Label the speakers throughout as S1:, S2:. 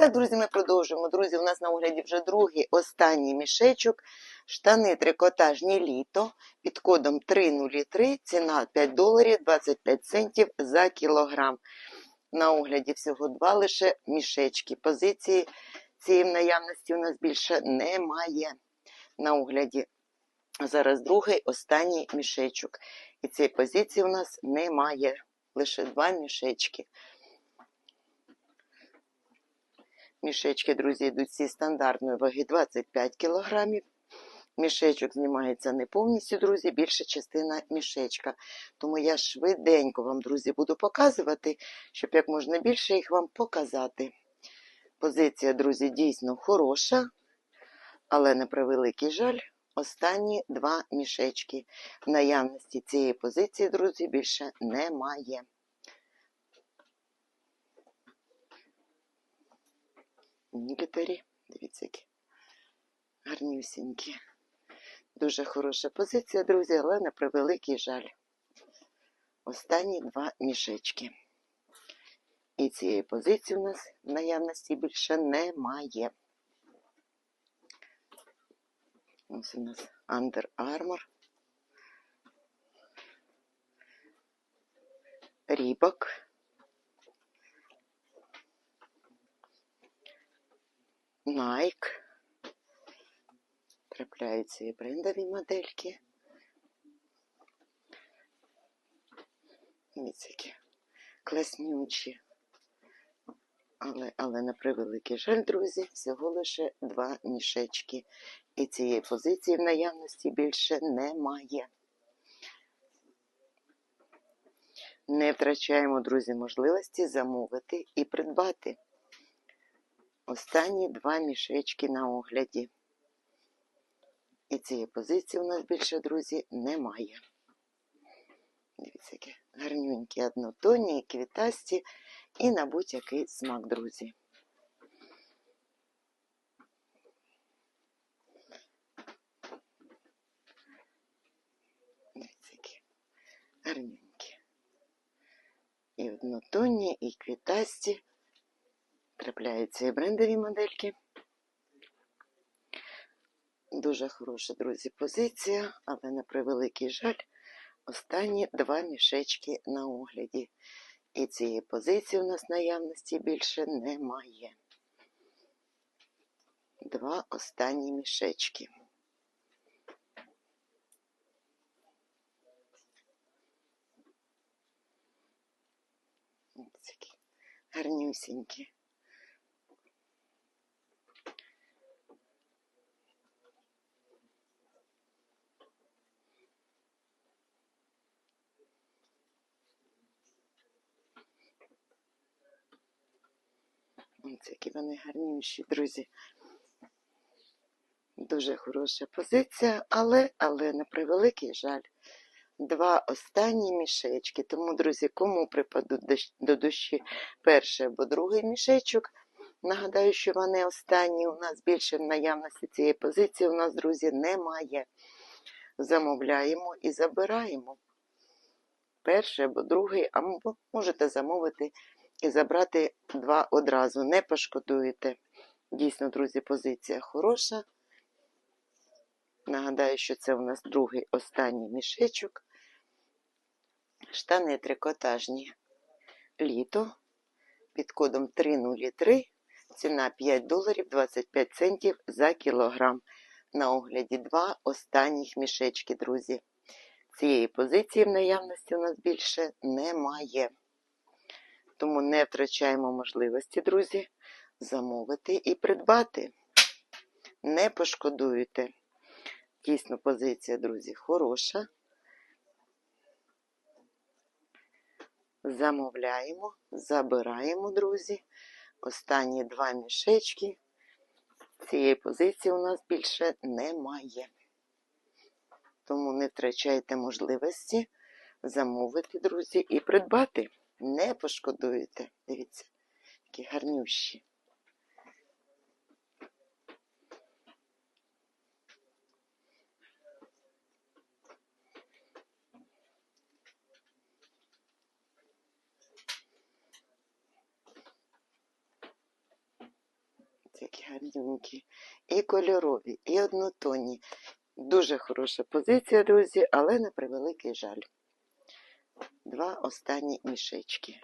S1: так, друзі, ми продовжуємо. Друзі, у нас на огляді вже другий останній мішечок. Штани трикотажні літо під кодом 303, ціна 5 доларів 25 центів за кілограм. На огляді всього два лише мішечки. Позиції цієї наявності у нас більше немає. На огляді зараз другий останній мішечок. І цієї позиції у нас немає. Лише два мішечки. Мішечки, друзі, йдуть всі стандартної ваги 25 кг. Мішечок знімається не повністю, друзі, більша частина мішечка. Тому я швиденько вам, друзі, буду показувати, щоб як можна більше їх вам показати. Позиція, друзі, дійсно хороша, але на превеликий жаль, останні два мішечки. В наявності цієї позиції, друзі, більше немає. Нікітарі, дивіться, які гарнюсінькі. Дуже хороша позиція, друзі, але на превеликий жаль. Останні два мішечки. І цієї позиції у нас в наявності більше немає. Ось у нас Under Armour. Рібок. Nike. Трапляються і брендові модельки. Які класнючі. Але, але на превеликий жаль, друзі, всього лише два мішечки. І цієї позиції в наявності більше немає. Не втрачаємо, друзі, можливості замовити і придбати. Останні два мішечки на огляді. І цієї позиції у нас більше, друзі, немає. Дивіться, які гарнюнькі однотонні, квітасті і на будь-який смак, друзі. Дивіться, які гарнюнькі. І однотонні, і квітасті. Трапляються і брендові модельки. Дуже хороша, друзі, позиція, але на превеликий жаль, останні два мішечки на огляді. І цієї позиції у нас наявності більше немає. Два останні мішечки. Ось такі гарнюсінькі. Ось які вони гарніші, друзі. Дуже хороша позиція, але, але на превеликий жаль. Два останні мішечки. Тому, друзі, кому припадуть до душі перший або другий мішечок. Нагадаю, що вони останні. У нас більше наявності цієї позиції у нас, друзі, немає. Замовляємо і забираємо. Перший або другий, або можете замовити і забрати два одразу. Не пошкодуєте. Дійсно, друзі, позиція хороша. Нагадаю, що це у нас другий останній мішечок. Штани трикотажні літо під кодом 303. Ціна 5 доларів 25 центів за кілограм. На огляді два останніх мішечки, друзі. Цієї позиції в наявності у нас більше немає. Тому не втрачаємо можливості, друзі, замовити і придбати. Не пошкодуєте. Дійсно, позиція, друзі, хороша. Замовляємо, забираємо, друзі. Останні два мішечки. Цієї позиції у нас більше немає. Тому не втрачайте можливості замовити, друзі, і придбати. Не пошкодуєте. Дивіться, які гарнющі. Які гарненькі. І кольорові, і однотонні. Дуже хороша позиція, друзі, але на превеликий жаль. Два останні мішечки.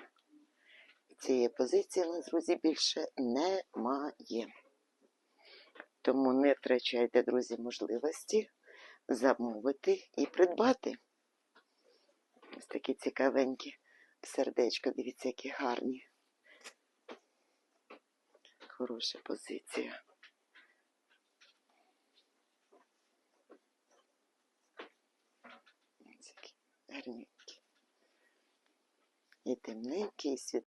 S1: Цієї позиції у нас, друзі, більше немає. Тому не втрачайте, друзі, можливості замовити і придбати. Ось такі цікавенькі сердечко, дивіться, які гарні. Хороша позиція. Ось які гарненькі. І темненькі, і світ.